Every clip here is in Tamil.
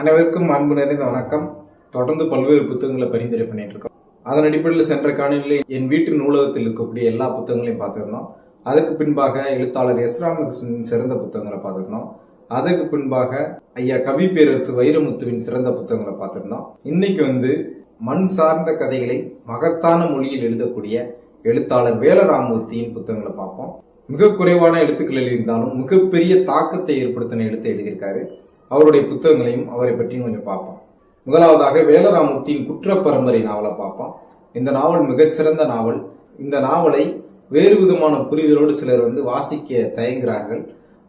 அனைவருக்கும் அன்பு நிறைந்த வணக்கம். தொடர்ந்து பல்வேறு புத்தகங்களை பரிந்துரை பண்ணிட்டு இருக்கோம். அதன் அடிப்படையில் சென்ற காணொலியில் என் வீட்டு நூலகத்தில் இருக்கக்கூடிய எல்லா புத்தகங்களையும் பார்த்துருந்தோம். அதற்கு பின்பாக எழுத்தாளர் எஸ் ராமகிருஷ்ணனின் சிறந்த புத்தகங்களை பார்த்துருந்தோம். அதற்கு பின்பாக ஐயா கவி பேரரசு வைரமுத்துவின் சிறந்த புத்தகங்களை பார்த்துருந்தோம். இன்னைக்கு வந்து மண் சார்ந்த கதைகளை மகத்தான மொழியில் எழுதக்கூடிய எழுத்தாளர் வேலராமூர்த்தியின் புத்தகங்களை பார்ப்போம். மிக குறைவான எழுத்துக்கள் எழுதியிருந்தாலும் மிகப்பெரிய தாக்கத்தை ஏற்படுத்தின எழுத்தை எழுதியிருக்காரு. அவருடைய புத்தகங்களையும் அவரை பற்றியும் கொஞ்சம் பார்ப்போம். முதலாவதாக வேலராமுத்தின் குற்ற பரம்பரை நாவலை பார்ப்போம். இந்த நாவல் மிகச்சிறந்த நாவல். இந்த நாவலை வேறு விதமான புரிதலோடு சிலர் வந்து வாசிக்க தயங்குகிறார்கள்.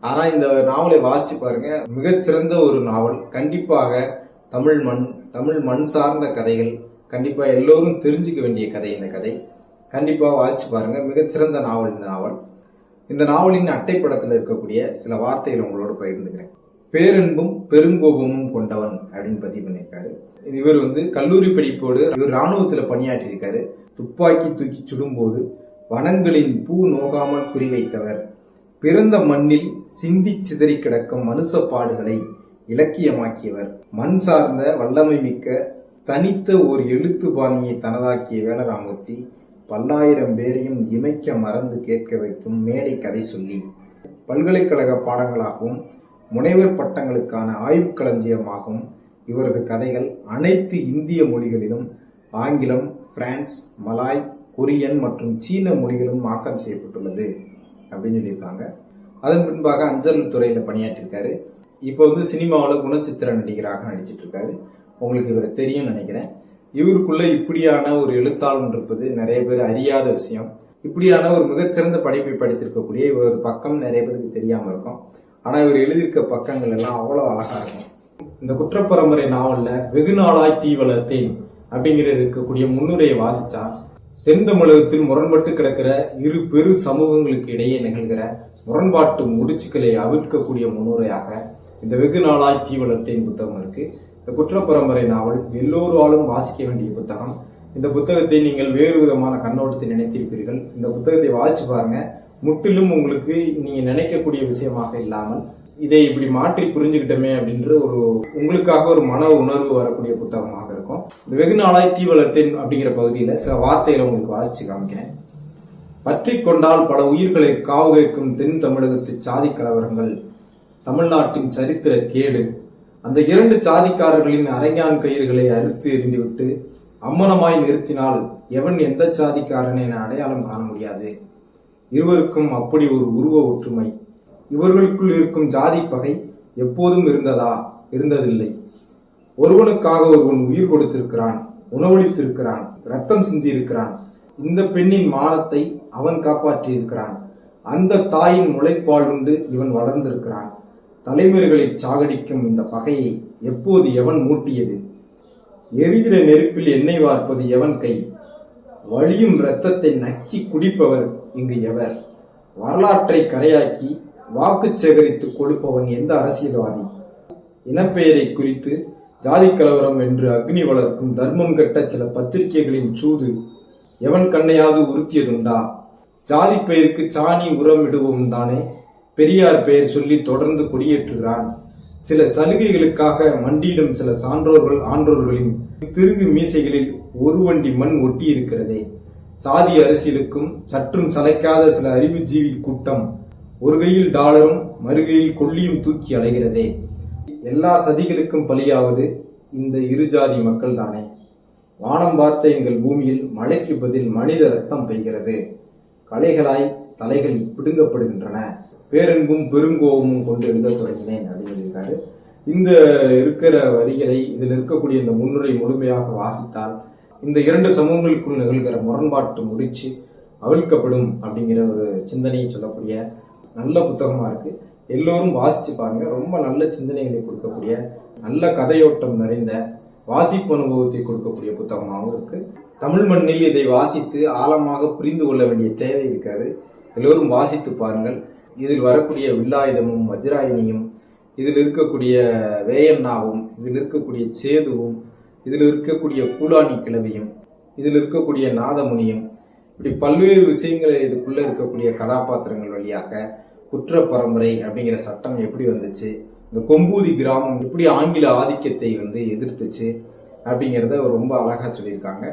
ஆனால் இந்த நாவலை வாசித்து பாருங்க. மிகச்சிறந்த ஒரு நாவல். கண்டிப்பாக தமிழ் மண் தமிழ் மண் சார்ந்த கதைகள் கண்டிப்பாக எல்லோரும் தெரிஞ்சுக்க வேண்டிய கதை இந்த கதை. கண்டிப்பாக வாசித்து பாருங்க. மிகச்சிறந்த நாவல் இந்த நாவல். இந்த நாவலின் அட்டைப்படத்தில் இருக்கக்கூடிய சில வார்த்தைகள் உங்களோட பகிர்ந்துக்கிறேன். பேரன்பும் பெருங்கோபமும் கொண்டவன் அப்படின்னு பதிவு பண்ணியிருக்காரு. இவர் வந்து கல்லூரி படிப்போடு இவர் இராணுவத்தில் பணியாற்றியிருக்காரு. துப்பாக்கி தூக்கி சுடும்போது வனங்களின் பூ நோகாமல் குறிவைத்தவர் பிறந்த மண்ணில் சிந்தி சிதறி கிடக்கும் மனுசப்பாடுகளை இலக்கியமாக்கியவர். மண் சார்ந்த வல்லமை மிக்க தனித்த ஓர் எழுத்து பாணியை தனதாக்கிய வேலராமூர்த்தி பல்லாயிரம் பேரையும் இமைக்க மறந்து கேட்க வைக்கும் மேடை கதை சொல்லி. பல்கலைக்கழக பாடங்களாகவும் முனைவர் பட்டங்களுக்கான ஆய்வுக்களஞ்சியமாகும் இவரது கதைகள் அனைத்து இந்திய மொழிகளிலும் ஆங்கிலம் பிரான்ஸ் மலாய் கொரியன் மற்றும் சீன மொழிகளும் ஆக்கம் செய்யப்பட்டுள்ளது அப்படின்னு சொல்லியிருக்காங்க. அதன் பின்பாக அஞ்சல் துறையில் பணியாற்றிருக்காரு. இப்போ வந்து சினிமாவில் குணச்சித்திர நடிகராக நடிச்சிட்டு இருக்காரு உங்களுக்கு இவரை தெரியும் நினைக்கிறேன். இவருக்குள்ள இப்படியான ஒரு எழுத்தாளன் இருப்பது நிறைய பேர் அறியாத விஷயம். இப்படியான ஒரு மிகச்சிறந்த படைப்பை படித்திருக்கக்கூடிய இவரது பக்கம் நிறைய பேருக்கு தெரியாமல் இருக்கும். ஆனால் இவர் எழுதியிருக்க பக்கங்கள் எல்லாம் அவ்வளோ அழகாக இருக்கும். இந்த குற்றப்பரம்பரை நாவலில் வெகு நாளாய் தீ வளர்த்தேன் அப்படிங்கிற இருக்கக்கூடிய முன்னுரையை வாசித்தா தென் தமிழகத்தில் முரண்பட்டு கிடக்கிற இரு பெரு சமூகங்களுக்கு இடையே நிகழ்கிற முரண்பாட்டு முடிச்சுக்களை அவிழ்க்கக்கூடிய முன்னுரையாக இந்த வெகு நாளாய் தீ வளர்த்தேன் புத்தகம் இருக்கு. இந்த குற்றப்பரம்பரை நாவல் எல்லோராலும் வாசிக்க வேண்டிய புத்தகம். இந்த புத்தகத்தை நீங்கள் வேறு விதமான கண்ணோட்டத்தை நினைத்திருப்பீர்கள். இந்த புத்தகத்தை வாசிச்சு பாருங்க. முற்றிலும் உங்களுக்கு நீங்கள் நினைக்கக்கூடிய விஷயமாக இல்லாமல் இதை இப்படி மாற்றி புரிஞ்சுக்கிட்டோமே அப்படின்ற ஒரு உங்களுக்காக ஒரு மன உணர்வு வரக்கூடிய புத்தகமாக இருக்கும். இந்த வெகு நாளாய் தீ அப்படிங்கிற பகுதியில் சில வார்த்தைகளை உங்களுக்கு வாசித்து காமிக்கிறேன். பற்றி கொண்டால் பல உயிர்களை காவு தென் தமிழகத்து சாதி கலவரங்கள் தமிழ்நாட்டின் சரித்திர கேடு அந்த இரண்டு சாதிக்காரர்களின் அரங்கான் கயிறுகளை அறுத்து எறிந்துவிட்டு அம்மனமாய் நிறுத்தினால் எவன் எந்த சாதிக்காரன் என அடையாளம் காண முடியாது? இருவருக்கும் அப்படி ஒரு உருவ ஒற்றுமை. இவர்களுக்குள் இருக்கும் ஜாதி பகை எப்போதும் இருந்ததா? இருந்ததில்லை. ஒருவனுக்காக ஒருவன் உயிர் கொடுத்திருக்கிறான் உணவளித்திருக்கிறான் ரத்தம் சிந்தியிருக்கிறான். இந்த பெண்ணின் மானத்தை அவன் காப்பாற்றியிருக்கிறான். அந்த தாயின் முளைப்பால் உண்டு இவன் வளர்ந்திருக்கிறான். தலைமுறைகளை சாகடிக்கும் இந்த பகையை எப்போது எவன் மூட்டியது? எரிகிற நெருப்பில் எண்ணெய் வார்ப்பது எவன் கை? வழியும் இரத்தத்தை நக்கி குடிப்பவர் இங்கு எவர்? வரலாற்றை கரையாக்கி வாக்கு சேகரித்து கொடுப்பவன் எந்த அரசியல்வாதி? இனப்பெயரை குறித்து ஜாதி கலவரம் என்று அக்னி வளர்க்கும் தர்மம் கட்ட சில பத்திரிகைகளின் சூது எவன் கண்ணையாவது உறுத்தியதுண்டா? ஜாதி பெயருக்கு சாணி உரம் இடுவோம் தானே? பெரியார் பெயர் சொல்லி தொடர்ந்து கொடியேற்றுகிறான். சில சலுகைகளுக்காக மண்டியிடும் சில சான்றோர்கள் ஆன்றோர்களின் திருகு மீசைகளில் ஒரு வண்டி மண் ஒட்டி இருக்கிறதே சாதி அரசியலுக்கும் சற்றும் சளைக்காத சில அறிவுஜீவி கூட்டம் ஒரு கையில் டாலரும் மறுகையில் கொல்லியும் தூக்கி அலைகிறதே. எல்லா சதிகளுக்கும் பலியாவது இந்த இரு ஜாதி மக்கள் தானே வானம் பார்த்த எங்கள் பூமியில் மழைக்கு பதில் மனித ரத்தம் பெய்கிறது. கலைகளாய் தலைகள் பிடுங்கப்படுகின்றன. பேரன்பும் பெருங்கோபமும் கொண்டு எழுத தொடங்கினேன் அப்படின்னு சொல்லியிருக்காரு இந்த இருக்கிற வரிகளை இதில் இருக்கக்கூடிய இந்த முன்னுரை முழுமையாக வாசித்தால் இந்த இரண்டு சமூகங்களுக்குள் நிகழ்கிற முரண்பாட்டு முடிச்சு அவிழ்க்கப்படும் அப்படிங்கிற ஒரு சிந்தனையை சொல்லக்கூடிய நல்ல புத்தகமாக இருக்கு. எல்லோரும் வாசிச்சு பாருங்க. ரொம்ப நல்ல சிந்தனைகளை கொடுக்கக்கூடிய நல்ல கதையோட்டம் நிறைந்த வாசிப்பு அனுபவத்தை கொடுக்கக்கூடிய புத்தகமாகவும் இருக்கு. தமிழ் மண்ணில் இதை வாசித்து ஆழமாக புரிந்து கொள்ள வேண்டிய தேவை இருக்காது. எல்லோரும் வாசித்து பாருங்கள். இதில் வரக்கூடிய வில்லாயுதமும் வஜ்ராயினியும் இதில் இருக்கக்கூடிய வேயண்ணாவும் இதில் இருக்கக்கூடிய சேதுவும் இதில் இருக்கக்கூடிய கூலாணி கிழவியும் இதில் இருக்கக்கூடிய நாதமுனியும் இப்படி பல்வேறு விஷயங்கள் இதுக்குள்ளே இருக்கக்கூடிய கதாபாத்திரங்கள் வழியாக குற்ற பரம்பரை அப்படிங்கிற சட்டம் எப்படி வந்துச்சு? இந்த கொம்பூதி கிராமம் எப்படி ஆங்கில ஆதிக்கத்தை வந்து எதிர்த்துச்சு அப்படிங்கிறத அவர் ரொம்ப அழகாக சொல்லியிருக்காங்க.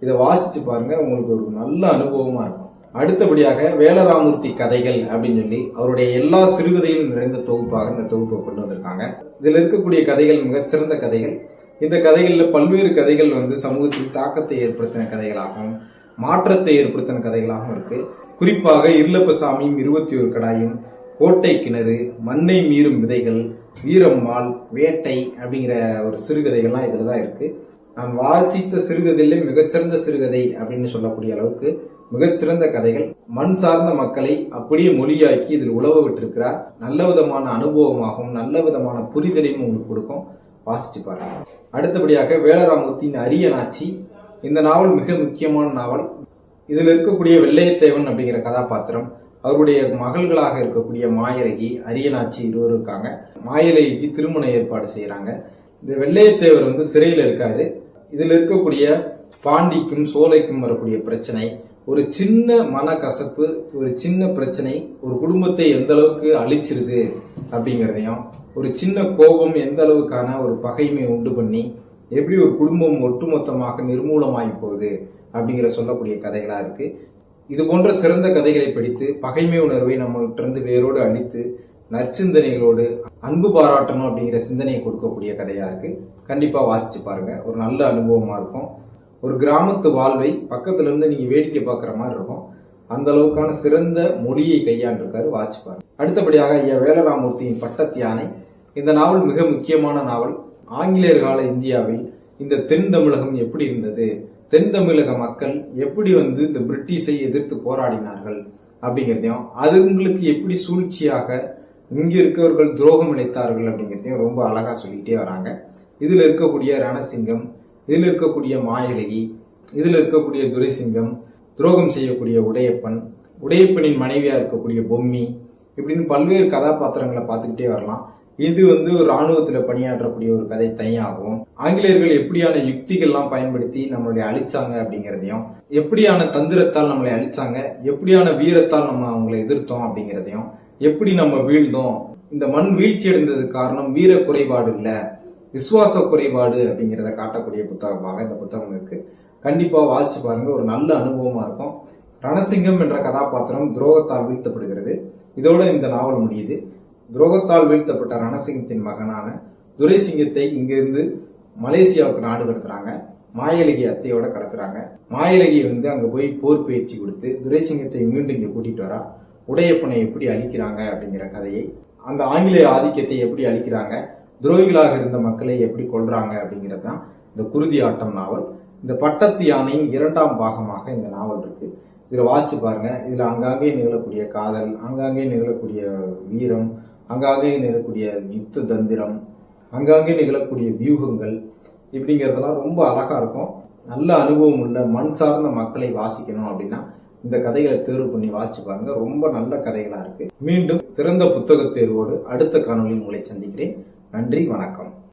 இதை வாசித்து பாருங்கள் உங்களுக்கு ஒரு நல்ல அனுபவமாக இருக்கும். அடுத்தபடியாக வேலராமூர்த்தி கதைகள் அப்படின்னு சொல்லி அவருடைய எல்லா சிறுகதையும் நிறைந்த தொகுப்பாக இந்த தொகுப்பை கொண்டு வந்திருக்காங்க. இதில் இருக்கக்கூடிய கதைகள் மிகச்சிறந்த கதைகள். இந்த கதைகளில் பல்வேறு கதைகள் வந்து சமூகத்தில் தாக்கத்தை ஏற்படுத்தின கதைகளாகவும் மாற்றத்தை ஏற்படுத்தின கதைகளாகவும் இருக்கு. குறிப்பாக இருளப்பசாமியும் இருபத்தி ஒரு கடாயும் கோட்டை கிணறு மண்ணை மீறும் விதைகள் வீரம்மாள் வேட்டை அப்படிங்கிற ஒரு சிறுகதைகள்லாம் இதில் தான் இருக்குது நான் வாசித்த சிறுகதையிலே மிகச்சிறந்த சிறுகதை அப்படின்னு சொல்லக்கூடிய அளவுக்கு மிகச்சிறந்த கதைகள். மண் சார்ந்த மக்களை அப்படியே மொழியாக்கி இதில் உழவ விட்டிருக்கிறார். நல்ல விதமான அனுபவமாகவும் நல்ல விதமான புரிதலையும் உங்களுக்கு கொடுக்கும். வாசிச்சு பாருங்க. அடுத்தபடியாக வேலராமூர்த்தியின் அரிய நாச்சி. இந்த நாவல் மிக முக்கியமான நாவல். இதில் இருக்கக்கூடிய வெள்ளையத்தேவன் அப்படிங்கிற கதாபாத்திரம். அவருடைய மகள்களாக இருக்கக்கூடிய மாயலகி அரியநாச்சி இருவரும் இருக்காங்க. மாயலகிக்கு திருமண ஏற்பாடு செய்கிறாங்க இந்த வெள்ளையத்தேவர் வந்து சிறையில் இருக்காரு. இதில் இருக்கக்கூடிய பாண்டிக்கும் சோலைக்கும் வரக்கூடிய பிரச்சனை ஒரு சின்ன மனக்கசப்பு ஒரு சின்ன பிரச்சனை ஒரு குடும்பத்தை எந்த அளவுக்கு அழிச்சிருது அப்படிங்கிறதையும் ஒரு சின்ன கோபம் எந்த அளவுக்கான ஒரு பகைமை உண்டு பண்ணி எப்படி ஒரு குடும்பம் ஒட்டுமொத்தமாக நிர்மூலமாகி போகுது அப்படிங்கிற சொல்லக்கூடிய கதைகளாக இருக்குது இது போன்ற சிறந்த கதைகளை படித்து பகைமை உணர்வை நம்மள்ட்ட இருந்து வேரோடு அழித்து நற்சிந்தனைகளோடு அன்பு பாராட்டணும் அப்படிங்கிற சிந்தனையை கொடுக்கக்கூடிய கதையாக இருக்குது கண்டிப்பாக வாசிச்சு பாருங்கள் ஒரு நல்ல அனுபவமாக இருக்கும். ஒரு கிராமத்து வாழ்வை பக்கத்துலேருந்து இருந்து வேடிக்கை பார்க்குற மாதிரி இருக்கும். அந்த அளவுக்கான சிறந்த மொழியை கையாண்டிருக்காரு வாசிச்சு பாருங்கள் அடுத்தபடியாக ஐயா வேலராமூர்த்தியின் பட்டத் யானை இந்த நாவல் மிக முக்கியமான நாவல். ஆங்கிலேயர் கால இந்தியாவில் இந்த தென் தமிழகம் எப்படி இருந்தது? தென் தமிழக மக்கள் எப்படி வந்து இந்த பிரிட்டிஷை எதிர்த்து போராடினார்கள் அப்படிங்கிறதையும் அதுங்களுக்கு எப்படி சூழ்ச்சியாக இங்கே இருக்கவர்கள் துரோகம் இணைத்தார்கள் அப்படிங்கிறதையும் ரொம்ப அழகாக சொல்லிக்கிட்டே வராங்க. இதில் இருக்கக்கூடிய ரணசிங்கம் இதில் இருக்கக்கூடிய மாயலகி இதில் இருக்கக்கூடிய துரைசிங்கம் துரோகம் செய்யக்கூடிய உடையப்பன் உடையப்பனின் மனைவியாக இருக்கக்கூடிய பொம்மி இப்படின்னு பல்வேறு கதாபாத்திரங்களை பார்த்துக்கிட்டே வரலாம். இது வந்து இராணுவத்தில் பணியாற்றக்கூடிய ஒரு கதை தனியாகவும் ஆங்கிலேயர்கள் எப்படியான யுக்திகள்லாம் பயன்படுத்தி நம்மளுடைய அழிச்சாங்க அப்படிங்கிறதையும் எப்படியான தந்திரத்தால் நம்மளை அழிச்சாங்க எப்படியான வீரத்தால் நம்ம அவங்களை எதிர்த்தோம் அப்படிங்கிறதையும் எப்படி நம்ம வீழ்ந்தோம்? இந்த மண் வீழ்ச்சி அடைந்ததுக்கு காரணம் வீர குறைபாடு இல்லை. விசுவாச குறைபாடு அப்படிங்கிறத காட்டக்கூடிய புத்தகமாக இந்த புத்தகம் இருக்கு. கண்டிப்பாக வாசிச்சு பாருங்க. ஒரு நல்ல அனுபவமா இருக்கும். ரணசிங்கம் என்ற கதாபாத்திரம் துரோகத்தால் வீழ்த்தப்படுகிறது. இதோட இந்த நாவல் முடியுது. துரோகத்தால் வீழ்த்தப்பட்ட ரணசிங்கத்தின் மகனான துரைசிங்கத்தை இங்கிருந்து மலேசியாவுக்கு நாடு கடத்துறாங்க. மாயலகி அத்தையோட கடத்துறாங்க. மாயலகி வந்து அங்கே போய் போர் பயிற்சி கொடுத்து துரைசிங்கத்தை மீண்டும் இங்கே கூட்டிகிட்டு வரா. உடையப்பனை எப்படி அழிக்கிறாங்க அப்படிங்கிற கதையை அந்த ஆங்கிலேய ஆதிக்கத்தை எப்படி அழிக்கிறாங்க துரோகிகளாக இருந்த மக்களை எப்படி கொள்றாங்க அப்படிங்கிறது தான் இந்த குருதி ஆட்டம் நாவல். இந்த பட்டத்து யானையின் இரண்டாம் பாகமாக இந்த நாவல் இருக்கு. இதில் வாசித்து பாருங்க. இதில் அங்காங்கே நிகழக்கூடிய காதல் அங்காங்கே நிகழக்கூடிய வீரம் அங்காங்கே நிகழக்கூடிய யுத்த தந்திரம் அங்காங்கே நிகழக்கூடிய வியூகங்கள் இப்படிங்கிறதெல்லாம் ரொம்ப அழகாக இருக்கும். நல்ல அனுபவம் உள்ள மண் சார்ந்த மக்களை வாசிக்கணும் அப்படின்னா இந்த கதைகளை தேர்வு பண்ணி வாசிச்சு பாருங்க. ரொம்ப நல்ல கதைகளா இருக்கு. மீண்டும் சிறந்த புத்தக தேர்வோடு அடுத்த காணொலியில் உங்களை சந்திக்கிறேன். நன்றி வணக்கம்.